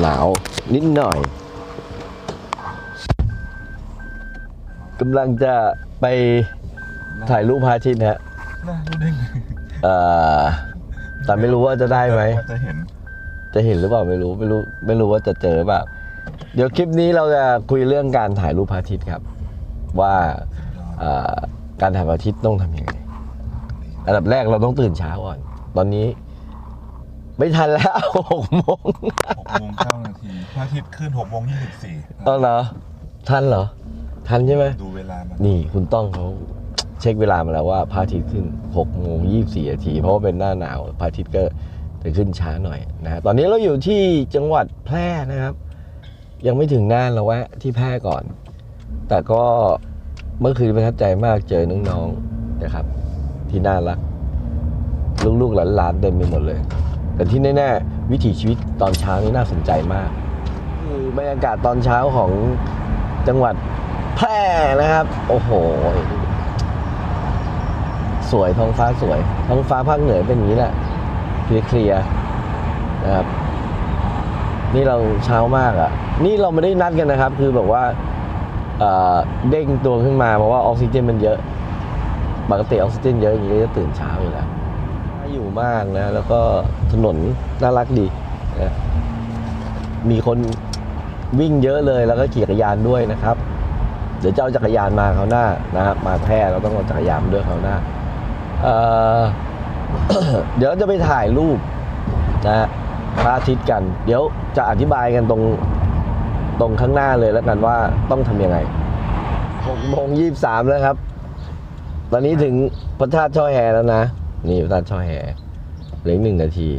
หนาวนิดหน่อยกำลังจะไปถ่ายรูปพระอาทิตย์ฮะน่ารู้ได้ไงเอ่อแต่ไม่รู้ว่าจะได้ไหม ว่าจะเห็นจะเห็นหรือเปล่าไม่รู้ไม่รู้ไม่รู้ว่าจะเจอแบบเดี๋ยวคลิปนี้เราจะคุยเรื่องการถ่ายรูปพระอาทิตย์ครับ ว่าเอ่อการถ่ายพระอาทิตย์ต้องทำยังไงอันดับแรกเราต้องตื่นเช้าก่อน ตอนนี้ ไม่ทันแล้วหกโมงหกโมงเก้านาทีพระอาทิตย์ขึ้นหกโมงยี่สิบสี่เออเหรอ ทันเหรอ ทันใช่ไหมดูเวลามันนี่คุณต้องเขาเช็คเวลามาแล้วว่าพระอาทิตย์ขึ้น6โมง24นาทีเพราะว่าเป็นหน้าหนาวพระอาทิตย์ก็จะขึ้นช้าหน่อยนะฮะตอนนี้เราอยู่ที่จังหวัดแพร่นะครับ ยังไม่ถึงน่านเราแวะที่แพร่ก่อน แต่ก็เมื่อคืนประทับใจมากเจอน้องๆนะครับ ที่น่ารัก ลูกๆหลานๆเต็มไปหมดเลย แต่ที่แน่ๆ วิถีชีวิตตอนเช้านี่น่าสนใจมาก คือบรรยากาศตอนเช้าของจังหวัดแพร่นะครับ โอ้โห สวยท้องฟ้าสวย ท้องฟ้าภาคเหนือเป็นอย่างนี้แหละเคลียร์นะครับ นี่เราเช้ามากอะ่ะ นี่เราไม่ได้นัดกันนะครับ คือแบบว่าเด้งตัวขึ้นมาเพราะว่าออกซิเจนมันเยอะ ปกติออกซิเจนเยอะอย่างนี้จะตื่นเช้าอยู่แล้ว อยู่มากนะ แล้วก็ถนนน่ารักดีนะมีคนวิ่งเยอะเลยแล้วก็ขี่จักรยานด้วยนะครับ เดี๋ยวจะเอาจักรยานมาเขาหน้านะมาแพร่เราต้องเอาจักรยานมาด้วยเขาหน้าเเดี๋ยวเราจะไปถ่ายรูปนะพระอาทิตย์กัน เดี๋ยวจะอธิบายกันตรงตรงข้างหน้าเลยแล้วกันว่าต้องทำยังไงหกโมงยี่สามแล้วครับ ตอนนี้ถึงพระธาตุช่อแฮแล้วนะ นี่พระธาตุช่อแฮเหลืออกหนึ่งนาที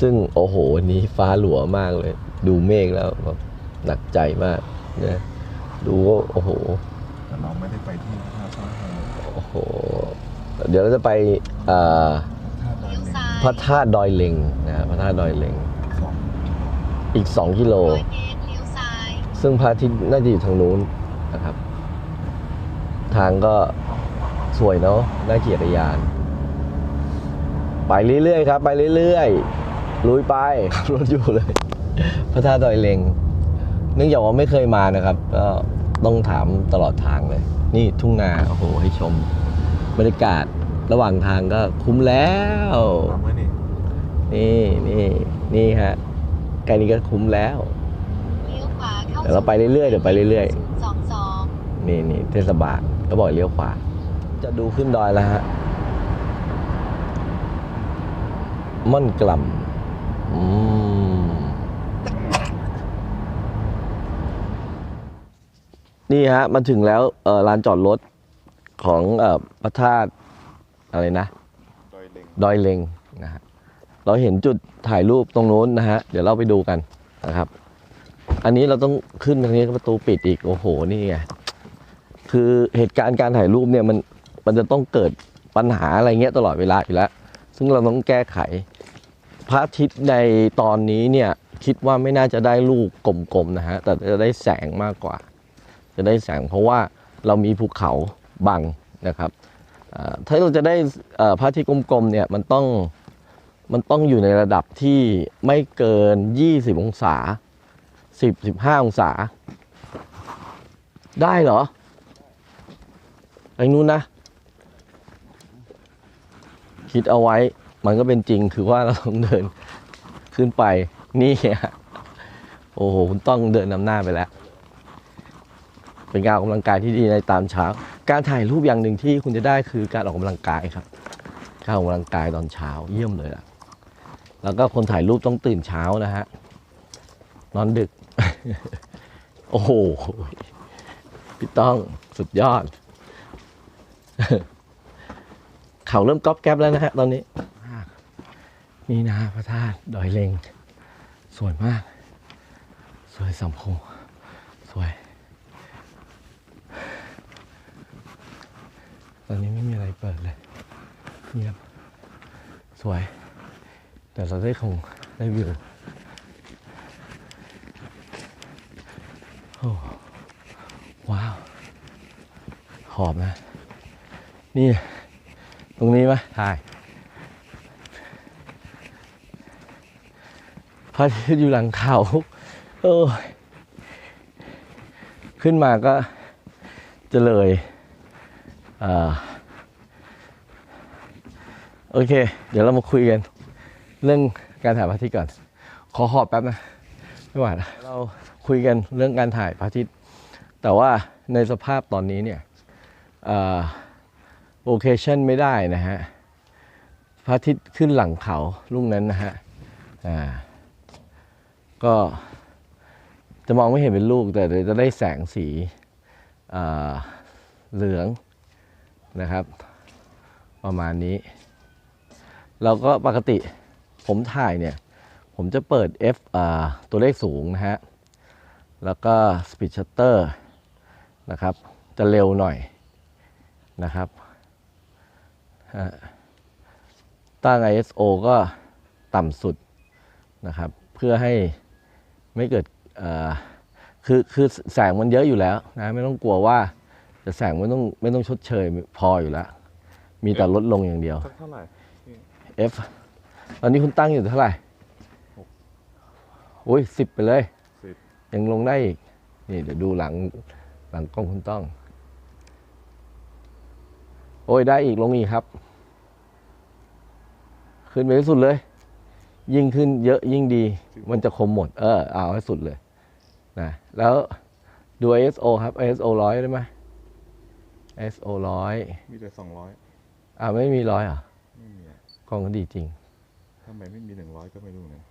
ซึ่งโอ้โหวันนี้ฟ้าหลัวมากเลย ดูเมฆแล้วแบบหนักใจมากนะดูว่าโอ้โหแต่เราไม่ได้ไปที่พระธาตุช่อแฮโอ้โห เดี๋ยวเราจะไปเอ่อพระธาตุดอยเล็งพระธาตุดอยเล็งนะพระธาตุดอยเล็งสองอีก 2 กิโลร้อยเมตรเลี้ยวซ้ายซึ่งพระอาทิตย์น่าจะอยู่ทางนู้นนะครับ ทางก็สวยเนาะน่าขี่จักรยาน ไปเรื่อยๆครับ ไปเรื่อยๆลุยไปขับรถอยู่เลย พระธาตุดอยเล็งเนื่องจากว่าไม่เคยมานะครับก็ต้องถามตลอดทางเลย นี่ทุ่งนาโอ้โหให้ชมบรรยากาศระหว่างทางก็คุ้มแล้วทำไว้นี่นี่นี่นี่ฮะใกล้นี้ก็คุ้มแล้วเลี้ยวขวาเข้าเดี๋ยวเราไปเรื่อยๆเดี๋ยวไปเรื่อยๆสองสองนี่นี่เทศบาลก็บอกเลี้ยวขวา จะดูขึ้นดอยแล้วฮะ ม่อนกล่ำอืมนี่ฮะมาถึงแล้วเออลานจอดรถของเออพระธาตุอะไรนะ ดอยเล็งดอยเลงนะฮะเราเห็นจุดถ่ายรูปตรงนู้นนะฮะ เดี๋ยวเราไปดูกันนะครับ อันนี้เราต้องขึ้นทางนี้ประตูปิดอีก โอ้โห นี่ไง คือเหตุการณ์การถ่ายรูปเนี่ยมันมันจะต้องเกิดปัญหาอะไรเงี้ยตลอดเวลาอยู่แล้ว ซึ่งเราต้องแก้ไข พระอาทิตย์ในตอนนี้เนี่ยคิดว่าไม่น่าจะได้ลูกกลมๆนะฮะแต่จะได้แสงมากกว่า จะได้แสงเพราะว่าเรามีภูเขาบังนะครับถ้าเราจะได้พระอาทิตย์กลมๆเนี่ยมันต้องมันต้องอยู่ในระดับที่ไม่เกิน 20 องศา 10 15 องศา ได้เหรอไอ้นู้นนะ คิดเอาไว้ มันก็เป็นจริงคือว่าเราต้องเดินขึ้นไปนี่โอ้โหคุณต้องเดินนำหน้าไปแล้วเป็นการออกกำลังกายที่ดีในตามเช้า การถ่ายรูปอย่างหนึ่งที่คุณจะได้คือการออกกำลังกายครับการออกกำลังกายตอนเช้าเยี่ยมเลยล่ะแล้วก็คนถ่ายรูปต้องตื่นเช้านะฮะนอนดึก โอ้โหพี่ต้องสุดยอด เขาเริ่มก๊อบแก๊บแล้วนะฮะตอนนี้ นี่นะพระธาตุดอยเลงสวยมาก สวยสัมโพสวย ตอนนี้ไม่มีอะไรเปิดเลยเงียบสวย แต่เราได้คงได้วิวโอ้ว้าว หอบนะ นี่ ตรงนี้ไหมถ่าย พระอาทิตย์อยู่หลังเขาโอ้ยขึ้นมาก็จะเลยอ่าโอเค เดี๋ยวเรามาคุยกัน เรื่องการถ่ายพระอาทิตย์ก่อน ขอหอบแป๊บนะไม่ไหวแล้วเราคุยกันเรื่องการถ่ายพระอาทิตย์ แต่ว่าในสภาพตอนนี้เนี่ยโอเคชั่นไม่ได้นะฮะ พระอาทิตย์ขึ้นหลังเขาลูกนั้นนะฮะอ่า ก็จะมองไม่เห็นเป็นลูกแต่จะได้แสงสีเหลืองนะครับ ประมาณนี้เราก็ปกติผมถ่ายเนี่ย ผมจะเปิด F อ่าตัวเลขสูงนะฮะ แล้วก็ Speed Shutter นะครับ จะเร็วหน่อยนะครับตั้ง ISO ก็ต่ำสุดนะครับ เพื่อให้ ไม่เกิดอ่าคือคือแสงมันเยอะอยู่แล้วนะไม่ต้องกลัวว่าจะแสงไม่ต้องไม่ต้องชดเชยพออยู่แล้ว มีแต่ลดลงอย่างเดียวสักเท่าไหร่ F ตอนนี้คุณตั้งอยู่เท่าไหร่โอ้ยสิบไปเลยสิบยังลงได้อีก นี่เดี๋ยวดูหลังหลังกล้องคุณต้อง โอ้ยได้อีกลงอีกครับ ขึ้นไปให้สุดเลย ยิ่งขึ้นเยอะยิ่งดี มันจะคมหมด เออ เอาให้สุดเลยนะแล้วดู ISO ครับ ISO ร้อยได้ไหม ISO ร้อยมีแต่สองร้อยอ่าไม่มีร้อยเหรอะไม่มีอะกล้องก็ดีจริงทำไมไม่มีหนึ่งร้อยก็ไม่รู้นะ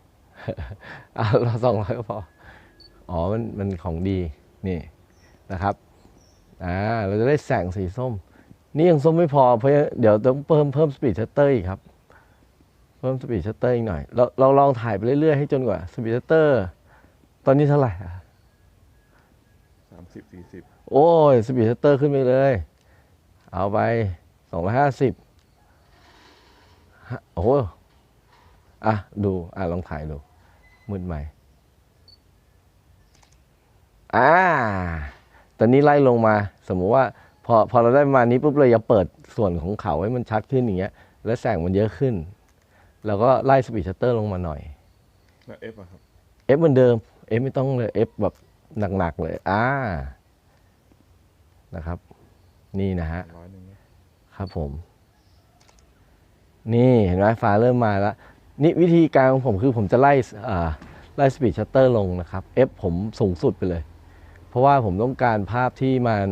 อะเราสองร้อยก็พอ อ๋อมันมันของดีนี่นะครับอ่าเราจะได้แสงสีส้ม นี่ยังส้มไม่พอเพราะฉะนั้นเดี๋ยวต้องเพิ่มเพิ่มสปีดชัตเตอร์อีกครับเพิ่มสปีดชัตเตอร์อีกหน่อย เราเราลองถ่ายไปเรื่อยๆ ให้จนกว่าสปีดชัตเตอร์ ตอนนี้เท่าไหร่อะสามสิบสี่สิบโอ้ยสปีดชัตเตอร์ขึ้นไปเลย เอาไปสองร้อยห้าสิบโอ้โหอะ ดู อะ ลองถ่ายดูมืดใหม่ อ่า ตอนนี้ไล่ลงมา สมมุติว่า พอพอเราได้ประมาณนี้ปุ๊บเราจะเปิดส่วนของเขาให้มันชัดขึ้นอย่างเงี้ย แล้วแสงมันเยอะขึ้น เราก็ไล่สปีดชัตเตอร์ลงมาหน่อยแล้วเอฟอะครับ F เหมือนเดิม F ไม่ต้องเลย F แบบหนักๆเลยอ่านะครับ นี่นะฮะร้อยหนึ่งนะครับผม นี่เห็นไหมฟ้าเริ่มมาแล้ว นี่วิธีการของผมคือผมจะไล่อ่าไล่สปีดชัตเตอร์ลงนะครับ F ผมสูงสุดไปเลย เพราะว่าผมต้องการภาพที่มัน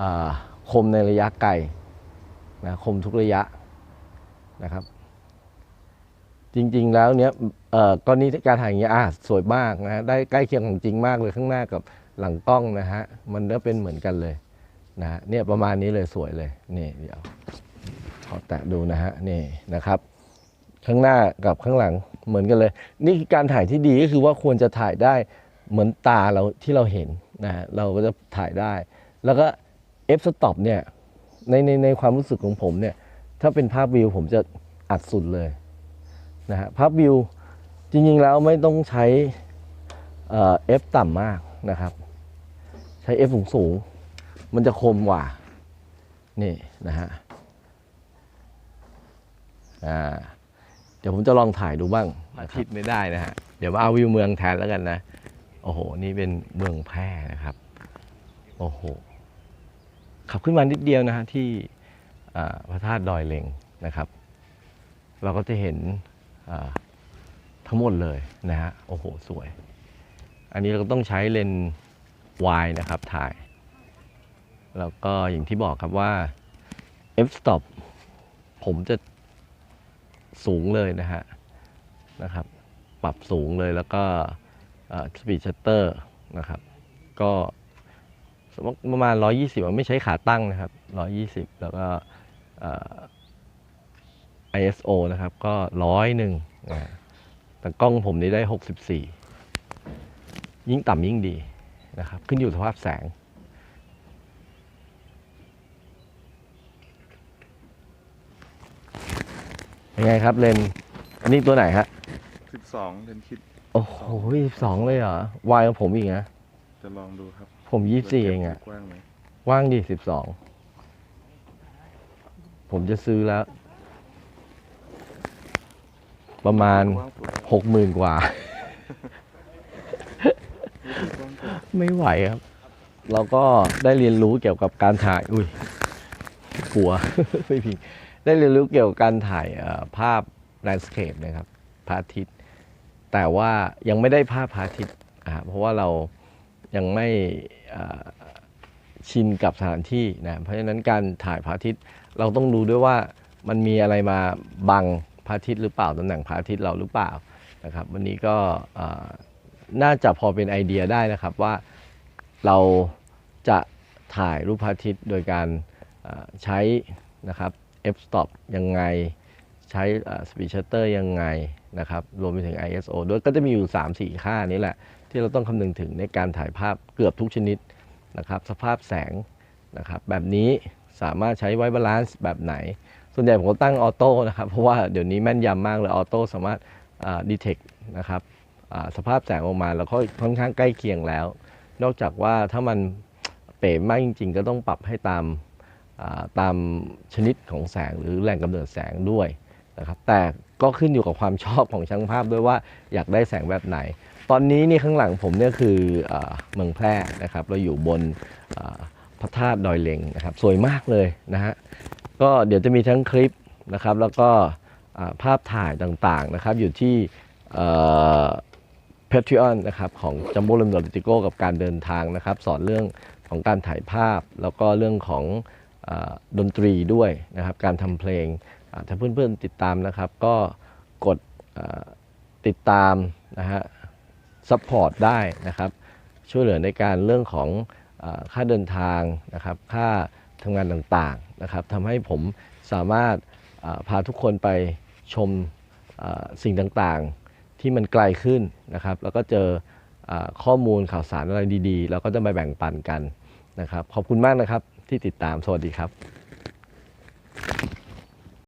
อ่าคมในระยะไกลนะคมทุกระยะนะครับ จริง ๆ แล้วเนี้ยเอ่อกรณีการถ่ายอย่างเงี้ยอะสวยมากนะฮะได้ใกล้เคียงของจริงมากเลยข้างหน้ากับหลังกล้องนะฮะมันก็เป็นเหมือนกันเลยนะฮะเนี่ยประมาณนี้เลยสวยเลยนี่เดี๋ยวขอแตะดูนะฮะนี่นะครับ ข้างหน้ากับข้างหลังเหมือนกันเลย นี่คือการถ่ายที่ดีก็คือว่าควรจะถ่ายได้เหมือนตาเราที่เราเห็นนะฮะเราก็จะถ่ายได้ แล้วก็ f stop เนี่ยในในในความรู้สึกของผมเนี่ยถ้าเป็นภาพวิวผมจะอัดสุดเลย นะฮะภาพวิวจริงๆแล้วไม่ต้องใช้เอ่อ f ต่ำมากนะครับ ใช้ f สูงสูงๆมันจะคมกว่า นี่นะฮะอ่าเดี๋ยวผมจะลองถ่ายดูบ้างอาทิตย์ไม่ได้นะฮะ เดี๋ยวมาเอาวิวเมืองแทนแล้วกันนะ โอ้โห นี่เป็นเมืองแพร่นะครับ โอ้โห ขับขึ้นมานิดเดียวนะฮะที่อ่าพระธาตุดอยเลงนะครับ เราก็จะเห็นอ่า ทั้งหมดเลยนะฮะโอ้โหสวย อันนี้เราก็ต้องใช้เลนส์วายนะครับถ่าย แล้วก็อย่างที่บอกครับว่า f stop ผมจะสูงเลยนะฮะนะครับ ปรับสูงเลยแล้วก็สปีดชัตเตอร์นะครับ ก็สมมติประมาณ 120มันไม่ใช้ขาตั้งนะครับ 120 แล้วก็ ISO นะครับ ก็ร้อยหนึ่งนะฮะแต่กล้องผมนี่ได้ 64 ยิ่งต่ำยิ่งดีนะครับ ขึ้นอยู่กับสภาพแสง ยังไงครับเลนส์อันนี้ตัวไหนฮะสิบสองเลนคิด โอ้โหสองเลยเหรอ วายของผมอีกนะ จะลองดูครับ ผมยี่สี่เองอะกว้างไหมว่างดีสิบสองผมจะซื้อแล้ว ประมาณกว้างสุดหกหมื่นกว่า ไม่ไหวครับ เราก็ได้เรียนรู้เกี่ยวกับการถ่าย อุ้ยกลัวไม่พิงได้เรียนรู้เกี่ยวกับการถ่ายเอ่อภาพแลนด์สเคปนะครับพระอาทิตย์ แต่ว่ายังไม่ได้ภาพพระอาทิตย์อ่าเพราะว่าเรายังไม่เอ่อชินกับสถานที่นะเพราะฉะนั้นการถ่ายพระอาทิตย์เราต้องดูด้วยว่ามันมีอะไรมาบัง พระอาทิตย์หรือเปล่าตำแหน่งพระอาทิตย์เราหรือเปล่านะครับ วันนี้ก็น่าจะพอเป็นไอเดียได้นะครับว่าเราจะถ่ายรูปพระอาทิตย์โดยการใช้นะครับ f stop ยังไงใช้สปีดชัตเตอร์ยังไงนะครับรวมไปถึง ISO ด้วยก็จะมีอยู่ 3-4 ค่านี้แหละ ที่เราต้องคำนึงถึงในการถ่ายภาพเกือบทุกชนิดนะครับ สภาพแสงนะครับ แบบนี้สามารถใช้ไว้บาลานซ์แบบไหน ส่วนใหญ่ผมก็ตั้งออโต้นะครับ เพราะว่าเดี๋ยวนี้แม่นยำมากเลยออโต้สามารถดีเทคนะครับสภาพแสงออกมาแล้วก็ค่อนข้างใกล้เคียงแล้ว นอกจากว่าถ้ามันเป๋มากจริง ๆ ก็ต้องปรับให้ตามตามชนิดของแสงหรือแหล่งกำเนิดแสงด้วยนะครับแต่ก็ขึ้นอยู่กับความชอบของช่างภาพด้วยว่าอยากได้แสงแบบไหน ตอนนี้นี่ข้างหลังผมเนี่ยคืออเมืองแพร่นะครับ เราอยู่บนพระธาตุดอยเลงนะครับ สวยมากเลยนะฮะ ก็เดี๋ยวจะมีทั้งคลิปนะครับ แล้วก็ภาพถ่ายต่างๆนะครับ อยู่ที่เอ่อ Patreon นะครับของ Jumbo l u m d o l i t i c o กับการเดินทางนะครับ สอนเรื่องของการถ่ายภาพ แล้วก็เรื่องของอดนตรีด้วยนะครับ การทำเพลงถ้าเพื่อนๆติดตามนะครับ ก็กดติดตามนะฮะซัพพอร์ตได้นะครับ ช่วยเหลือในการเรื่องของอค่าเดินทางนะครับ ค่า ทำงานต่างๆนะครับทำให้ผมสามารถพาทุกคนไปชมสิ่งต่างๆที่มันไกลขึ้นนะครับ แล้วก็เจออข้อมูลข่าวสารอะไรดีๆ เราก็จะมาแบ่งปันกันนะครับ ขอบคุณมากนะครับที่ติดตามสวัสดีครับ